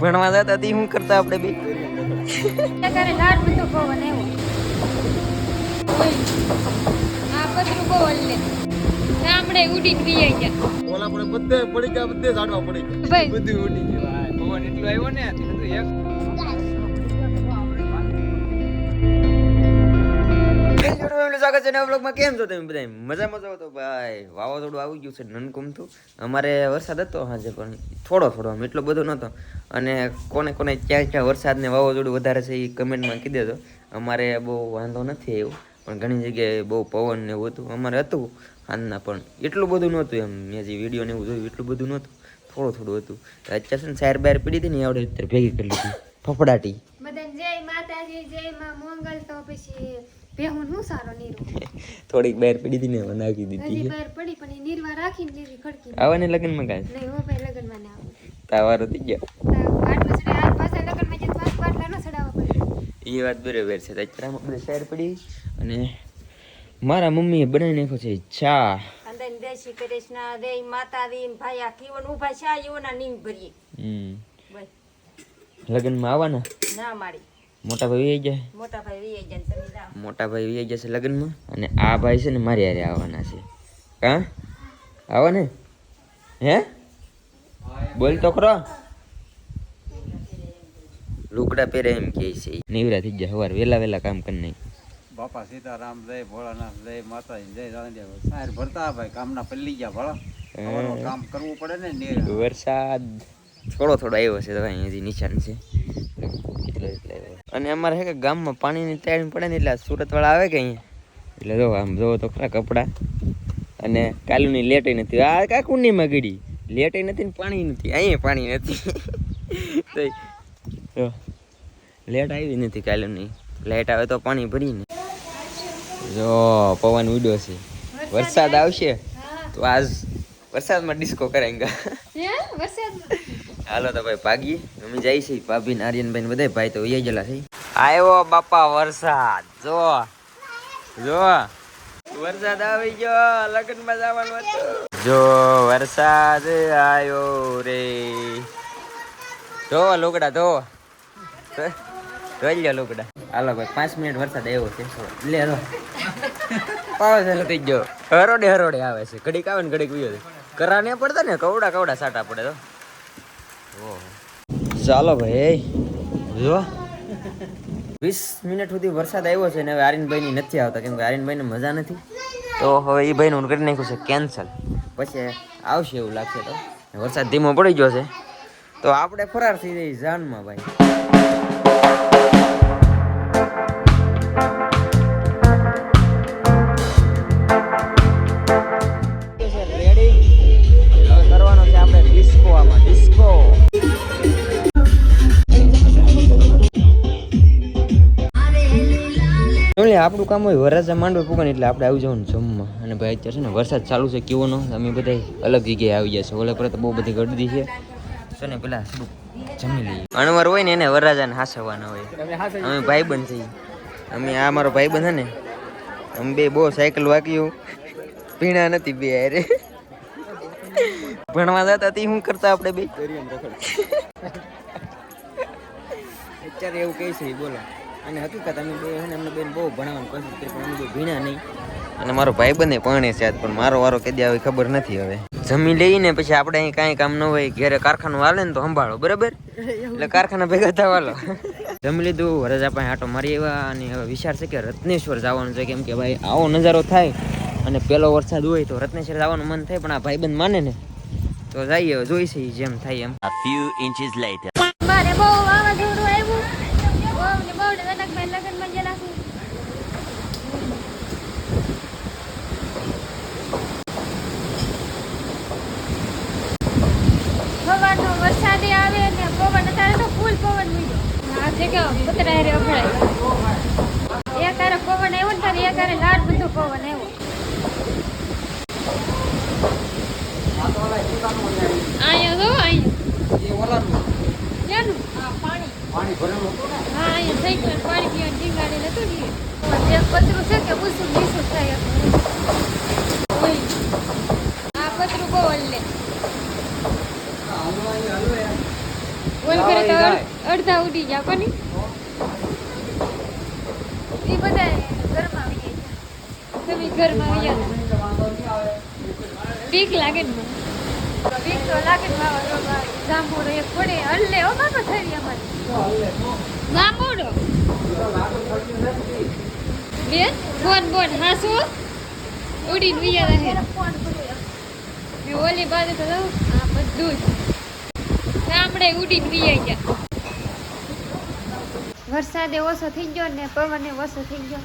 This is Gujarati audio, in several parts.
ભણવા જતા હતી શું કરતા આપણે બી? ત્યારે લાડ બધો પવન આવ્યો આ પતરું બહુ હલ્લે આપણે ઉડીને પીએ ગયા. ઓલા પણ બધે પડી ગયા બધે ઝાડવા પડી ગયા. ભાઈ. બધું ઉડી ગયું. પવન એટલું આવ્યો ને એક સ્વાગત છે નવા બ્લોગમાં કેમ છો તમે બધા મજામાં છો તો ભાઈ, વાવાઝોડું આવી ગયું છે, નનકુમતું. અમારે વરસાદ હતો હાજે પણ થોડો થોડો આમ, એટલો બધો નહોતો. અને કોને કોને ક્યાં ક્યાં વરસાદ ને વાવાઝોડું વધારે છે એ કમેન્ટમાં કીધે તો અમારે બહુ વાંધો નથી એવું પણ ઘણી જગ્યાએ બહુ પવન ને એવું હતું. અમારે હતું હાલના, પણ એટલું બધું નહોતું એમ. મેં જે વીડિયો ને એવું જોયું, એટલું બધું નહોતું. થોડું થોડું હતું. અત્યારે છે ને સાર બહાર પડી હતી ને આવડે અત્યારે ભેગી કરી લીધી. ફફડાટી. બધા જય માતાજી, જય માં મંગલ. તો પછી બેહું હું સારો નીરવ થોડીક બહાર પડી હતી ને એમાં નાખી દીધી હજી બહાર પડી પણ એ નીરવા રાખીને લીધી ખડકી. આવવાને લગ્નમાં કાંઈ? નહીં હો ભાઈ લગનમાં ના આવું. તાવારો થઈ ગયો. આટલું ચડે આ પાછા લગનમાં જઈને પાછું બાટલા ન ચડાવવા પડે. એ વાત બરાબર છે. અત્યારે બધે શહેર પડી અને મારા મમ્મીએ બનાવી નાખ્યો છે ચા. અંદર દેશી કૃષ્ણ દે માતા દી ભાઈ આ કીવન ઊભા છે એઓના નીમ ભરીએ. હમ. લગ્નમાં આવવાના ના મારી. મોટા ભાઈ આવી જાય મોટા ભાઈ વી જન તમે જાઓ. મોટા ભાઈ આવી જશે લગ્નમાં. અને આ ભાઈ છે ને મારી હારે આવવાના છે. હા? આવો ને હે? બોલ તો ખરો લુકડા પહેરે એમ કે છે. નીવરા થઈ ગયા સવાર વેલા વેલા કામ કરી નહીં બાપા સીતારામ જય ભોળાનાથ જય માતાજી જય રાણદેવ. સાહેર ભરતા ભાઈ કામના પલ્લી ગયા ભળા કામ કરવું પડે ને ને વરસાદ. થોડો થોડો આવ્યો છે તો હજી નિશાન છે. એટલો એટલો આવ્યો. અને અમારે છે કે ગામમાં પાણીની ટાઈમ પડે ને એટલે સુરતવાળા આવે કે અહીંયા? એટલે જો આમ જોવો તો ખરા કપડાં. અને કાલુની લેટ નથી. આ કાકુંડીમાં ગીડી લેટ નથી ને પાણી નથી. અહીંયા પાણી નથી. તો જો લેટ આવી નથી કાલુની. લાઈટ આવે તો પાણી ભરીને. જો પવન ઉડ્યો છે. વરસાદ આવશે? તો આજ વરસાદમાં ડિસ્કો કરાંગા વરસાદમાં? હાલો તો ભાઈ ભાગી. અમે જઈ છીએ ભાભી આર્યન આર્યનભાઈ ને બધા ભાઈ તો ઉઈ ગયેલા છે. આવ્યો બાપા વરસાદ. જો જો વરસાદ આવી ગયો. લગ્નમાં જવાનું હતું. જો વરસાદ આવ્યો રે. ધો લુગડા ધો ધોઈ લ્યો લુગડા. હાલો ભાઈ, પાંચ મિનિટ વરસાદ આવ્યો છે. લે, રો. પાવર થઈ ગયો. હરોડે હરોડે આવે છે. ઘડીક આવે ને ઘડીક ઉયો છે. કરા નહીં પડતા ને? કવડા કવડા સાટા પડે તો. ચાલો ભાઈ. જો. વીસ મિનિટ સુધી વરસાદ આવ્યો છે ને હવે આર્યનભાઈની નથી આવતા કેમ કે આર્યનભાઈને મજા નથી. તો હવે એ ભાઈનું કરી નાખ્યું છે કેન્સલ પછી આવશે એવું લાગશે તો. વરસાદ ધીમો પડી ગયો છે. તો આપણે ફરાર થઈ જઈએ જાનમાં ભાઈ. એટલે આપણું કામ હોય વરસાદ માંડવા પૂગન એટલે આપણે આવી જવાનું જમવા. અને ભાઈ અત્યારે છે ને વરસાદ ચાલુ છે કેવો નો અમે બધા અલગ જગ્યાએ આવી જશે છે ઓલે પર તો બહુ બધી ગળદી છે. છે ને પેલા જમી લઈએ. અણવર હોય ને એને વરરાજાને હાસવાના હોય. અમે ભાઈબંધ છીએ. અમે આ મારો ભાઈબંધ હે ને અમે બે બહુ સાયકલ વાગ્યું પીણા નથી બે અરે ભણવા જતા હતી શું કરતા આપણે બે? અત્યારે એવું કહે છે બોલો. અને હકીકત અમે બે છે અમને બેન બહુ ભણાવવાની કોશિશ કરી પણ અમે બે ભીણા નહીં. અને મારો ભાઈ બંને ભણે છે આજ પણ મારો વારો કેદી આવે ખબર નથી હવે. જમી લઈને પછી આપણે અહીં કાંઈ કામ ન હોય ઘરે કારખાનું હાલે ને તો સંભાળો બરાબર? એટલે કારખાના ભેગા થવાલો જમી લીધું રજા પાસે આટો મારી આવ્યા અને હવે વિચાર છે કે રત્નેશ્વર જવાનું છે કેમ કે ભાઈ આવો નજારો થાય અને પેલો વરસાદ હોય તો રત્નેશ્વર જવાનું મન થાય પણ આ ભાઈબંધ માને ને તો જઈએ હવે જોઈશે જેમ થાય એમ. મારે બહુ વાવાઝોડું આવ્યું બહુ ને બહુ ને જનકભાઈ લગ્નમાં ગયેલા છે સવારનો વરસાદે આવે ને પવન અત્યારે તો ફૂલ પવન મળ્યો આ જગ્યા પતરા રે એક હારે પવન આવ્યો ને ત્યારે એક હારે લાડ બધો પવન આવ્યો. અડધા ઉડી ગયા કોની? એ બધા ઘરમાં આવી ગયા તમે ઘરમાં આવી ગયા બીક લાગે ને મને. બીક તો લાગે ને બાબા જાંબુડો એક પડે હલ્લે. ઓ બાપા થઈ અમારે. જાંબુડો. બેન બોન બોન હાસુ ઉડીને વિયા રહે. મેં ઓલી બાજુ તો આ બધું જ. ગામડે ઉડીને વિયા ગયા. વરસાદે ઓછો થઈ ગયો ને પવને ઓછો થઈ ગયો.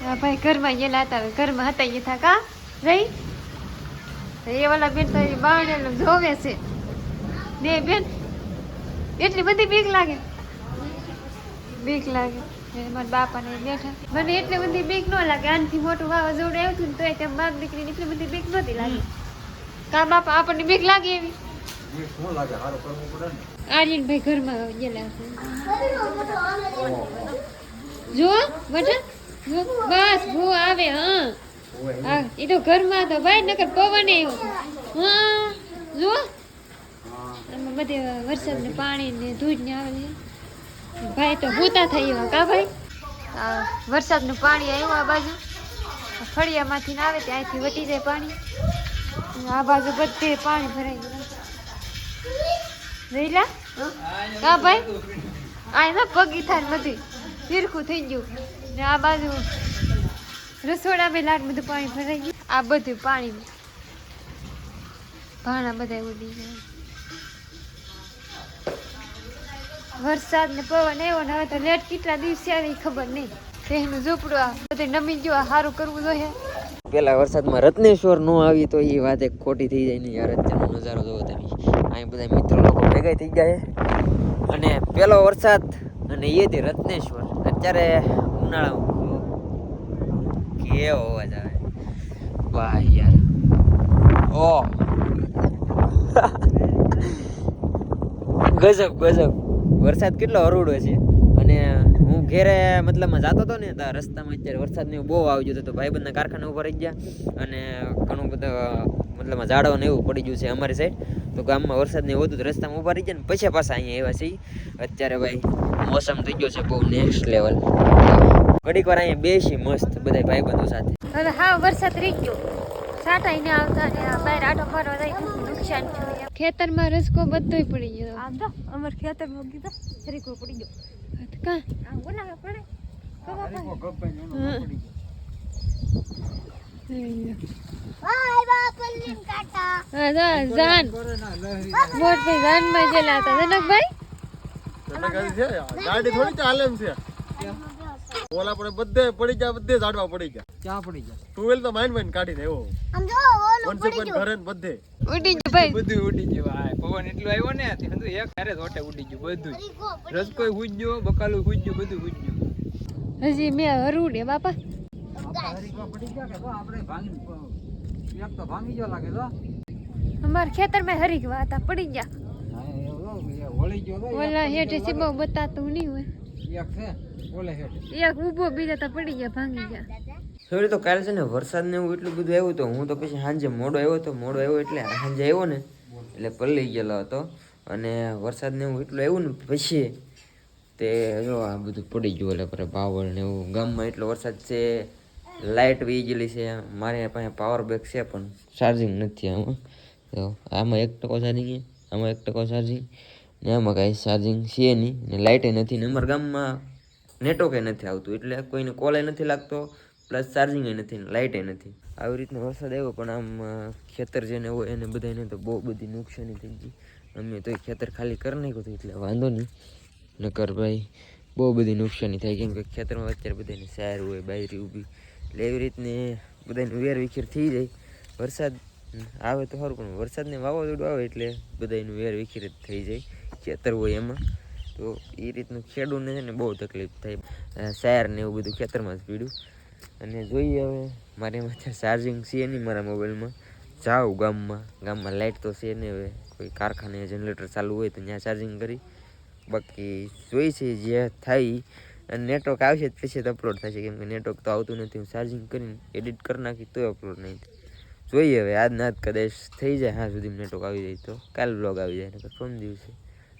હા ભાઈ ઘરમાં ગયેલા હતા ઘરમાં હતા એ થા કા રહી? એ વાલા બેન તો એ બાવણે જોવે છે. ને બેન એટલી બધી બીક લાગે? બીક લાગે. મારા બાપાને બેઠા. મને એટલી બધી બીક ન લાગે આનથી મોટું વાવાઝોડું આવ્યું હતું ને તોય ત્યાં બાપ દીકરીને એટલી બધી બીક નહોતી લાગી. કા બાપા આપણને બીક લાગે એવી? આર્યનભાઈ ઘરમાં ગયેલા છે. જો ભૂ આવે, હા. એ તો ઘરમાં તો ભાઈ પવન આવ્યો. હા જો આમાં બધે વરસાદ ને પાણી ને ધૂળ ને આવે ભાઈ તો ભૂતા થઈ એવા કા ભાઈ? વરસાદનું પાણી આવ્યું આ બાજુ. ફળિયામાંથી આવે ત્યાંથી વટી જાય પાણી. આ બાજુ બધે પાણી ભરાઈ ગયું. રેલા હા, ભાઈ. આ ના પગી થાય બધી. થઈ ગયું. ને આ બાજુ રસોડા બે લાટ બધું પાણી ભરાઈ ગયું. આ બધું પાણી ભાણા બધા ઉડી ગયા. વરસાદ ને પવન આવ્યો ને હવે તો લેટ કેટલા દિવસે આવે ખબર નહીં. તેનું ઝૂપડું આ બધું નમી ગયું સારું કરવું જોઈએ. પેલા વરસાદમાં રત્નેશ્વર નો આવી તો એ વાત એક ખોટી થઈ જાય ને યાર, અત્યારનો નજારો જોવો તમે. અહીં બધા મિત્રો ભેગા થઈ ગયા અને પેલો વરસાદ અને એ તે રત્નેશ્વર. અત્યારે ઉનાળામાં કેવો અવાજ આવે. વાહ યાર. ઓ. ગજબ ગજબ. વરસાદ કેટલો હરોડો છે. અને હું ઘેરે મતલબમાં જતો હતો ને ત્યાં રસ્તામાં અત્યારે વરસાદ ને એવું બહુ આવી જતો હતો ભાઈબંધના કારખાના ઉપર રહી ગયા. અને ઘણું બધું મતલબમાં ઝાડવા ને એવું પડી ગયું છે અમારી સાઈડ તો ગામમાં વરસાદ ને વધુ રસ્તામાં ઊભા રહી ગયા ને પછી પાછા અહીંયા આવ્યા છીએ. અત્યારે ભાઈ મોસમ થઈ ગયો છે બહુ નેક્સ્ટ લેવલ ઘડીક વાર અહીંયા બેસી મસ્ત બધા ભાઈબંધો સાથે. હવે હા વરસાદ રહી ગયો. સાટાઈ ને આવતા ને બહાર આટો મારવા જાય નુકસાન થયું. ખેતરમાં રસકો બધોય પડી ગયો. આમ તો અમાર ખેતરમાં કીધા પડી ગયો. કાં? આમ બોલા પડે. પડી ઓલા પણ બધે પડી ગયા બધે ઝાડવા પડી ગયા. ક્યાં પડી ગયા? ટુ વ્હીલ તો માઇન માઇન કાઢીને એવો વનસે પણ ઘરે બધે. ઉડી ગયો ભાઈ. બધું ઉડી ગયું. ભાઈ પવન એટલું આવ્યો ને એક હારે જ ઉડી ગયું બધું. રસકોઈ હુઈ ગયો બકાલું ગયું બધું ગયું હજી મેં હરુડે બાપા. આપણા હરીકો પડી ગયા કે તો આપણે ભાંગી એક તો ભાંગી ગયો અમાર હતા પડી ગયા. હા એવું એ વળી ગયો તો ઓલા હેઠે સીબો બતાતું નહીં હોય. એક છે ઓલે હેઠે. એક ઊભો બીજા તો પડી ગયા ભાંગી ગયા. સોરી તો કાલે છે ને વરસાદ ને એવું એટલું બધું આવ્યું તો હું તો પછી સાંજે મોડો આવ્યો તો મોડો આવ્યો એટલે સાંજે આવ્યો ને એટલે પલળી ગયેલો હતો. અને વરસાદ ને એવું એટલું આવ્યું ને પછી તે જો આ બધું પડી ગયું એટલે પર બાવળ ને એવું ગામમાં એટલો વરસાદ છે. લાઇટ બી ગયેલી છે. મારે પાસે પાવર બેક છે પણ ચાર્જિંગ નથી આમાં. તો આમાં એક ટકો ચાર્જિંગ આમાં એક ટકો ચાર્જિંગ ને આમાં કાંઈ ચાર્જિંગ છે નહીં. ને લાઇટે નથી ને અમારા ગામમાં નેટવર્કે નથી આવતું. એટલે કોઈને કોલે નથી લાગતો પ્લસ ચાર્જિંગ નથી લાઇટે નથી. આવી રીતનો વરસાદ આવ્યો પણ આમ ખેતર જેને હોય એને બધાને તો બહુ બધી નુકસાની થઈ ગઈ. અમે તો ખેતર ખાલી કરી નાખ્યું હતું, એટલે વાંધો નહીં. નકર ભાઈ, બહુ બધી નુકસાની થાય કેમ કે ખેતરમાં અત્યારે બધાને સાર હોય બાયરી ઊભી. એટલે એવી રીતની બધાને વેર વિખેર થઈ જાય. વરસાદ આવે તો સારું, પણ વરસાદને વાવાઝોડું આવે એટલે બધાનું વેર વિખેર થઈ જાય, ખેતર હોય એમાં. તો એ રીતનું ખેડૂતને છે ને બહુ તકલીફ થાય. શાયરને એવું બધું ખેતરમાં જ પીડ્યું. અને જોઈએ હવે, મારે એમાં ચાર્જિંગ છે નહીં મારા મોબાઈલમાં જાઉં ગામમાં. ગામમાં લાઇટ તો છે ને હવે. કોઈ કારખાને જનરેટર ચાલુ હોય તો ત્યાં ચાર્જિંગ કરી. બાકી જોઈ છે જે થાય. અને નેટવર્ક આવશે પછી જ અપલોડ થશે, કેમ કે નેટવર્ક તો આવતું નથી. હું ચાર્જિંગ કરીને એડિટ કરી નાખી તોય અપલોડ નહીં જોઈએ હવે, આજ ના કદાચ થઈ જાય, હા સુધી નેટવર્ક આવી જાય તો. કાલ બ્લોગ આવી જાય, નકર પરમ દિવસે?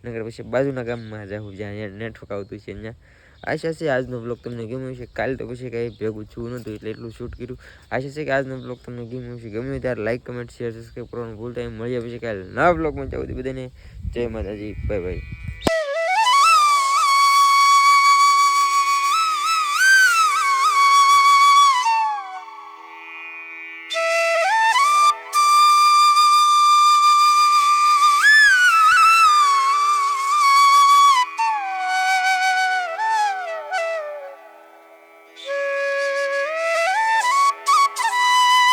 નગર પછી બાજુના ગામમાં જાઉં જ્યાં નેટવર્ક આવતું છે અહીંયા આશા છે આજનો બ્લોગ તમને ગમ્યો છે કાલ તો પછી કાંઈ ભેગું છું નહોતું, એટલે એટલું શૂટ કર્યું. આશા છે કે આજનો બ્લોગ તમને ગમ્યો છે ગમ્યો ત્યારે લાઇક કમેન્ટ શેર સબસ્ક્રાઈબ કરવાનું ભૂલતા મળ્યા પછી કાલે નવા બ્લોગમાં જાવ બધાને જય માતાજી. Bye bye